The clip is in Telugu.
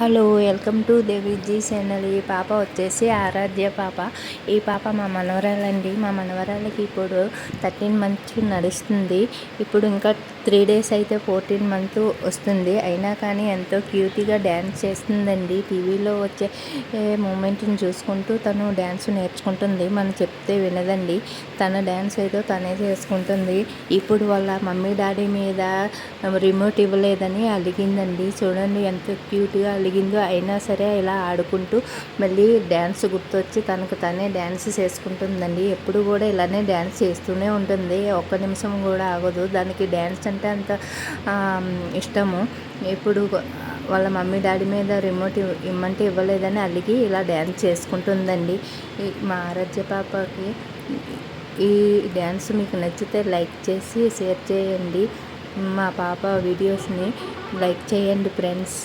Hello welcome to Deviji channel. ఈ పాప వచ్చేసి ఆరాధ్య పాప. ఈ పాప మా మనవరాలండి. మా మనవరాలకి ఇప్పుడు థర్టీన్ మంత్ నడుస్తుంది. ఇప్పుడు ఇంకా త్రీ డేస్ అయితే ఫోర్టీన్ మంత్ వస్తుంది. అయినా కానీ ఎంతో క్యూటీగా డ్యాన్స్ చేస్తుందండి. టీవీలో వచ్చే మూమెంట్ని చూసుకుంటూ తను డ్యాన్స్ నేర్చుకుంటుంది. మనం చెప్తే వినదండి. తన డ్యాన్స్ ఏదో తనే చేసుకుంటుంది. ఇప్పుడు వాళ్ళ మమ్మీ డాడీ మీద రిమోట్ ఇవ్వలేదని అలిగిందండి. చూడండి ఎంత క్యూట్గా అలిగి అలిగిందో అయినా సరే ఇలా ఆడుకుంటూ మళ్ళీ డ్యాన్స్ గుర్తొచ్చి తనకు తనే డ్యాన్స్ చేసుకుంటుందండి. ఎప్పుడు కూడా ఇలానే డ్యాన్స్ చేస్తూనే ఉంటుంది. ఒక్క నిమిషం కూడా ఆగదు. దానికి డ్యాన్స్ అంటే అంత ఇష్టము. ఇప్పుడు వాళ్ళ మమ్మీ డాడీ మీద రిమోట్ ఇమ్మంటే ఇవ్వలేదని అలిగి ఇలా డ్యాన్స్ చేసుకుంటుందండి. మా ఆరాధ్య పాపకి ఈ డ్యాన్స్ మీకు నచ్చితే లైక్ చేసి షేర్ చేయండి. మా పాప వీడియోస్ని లైక్ చేయండి ఫ్రెండ్స్.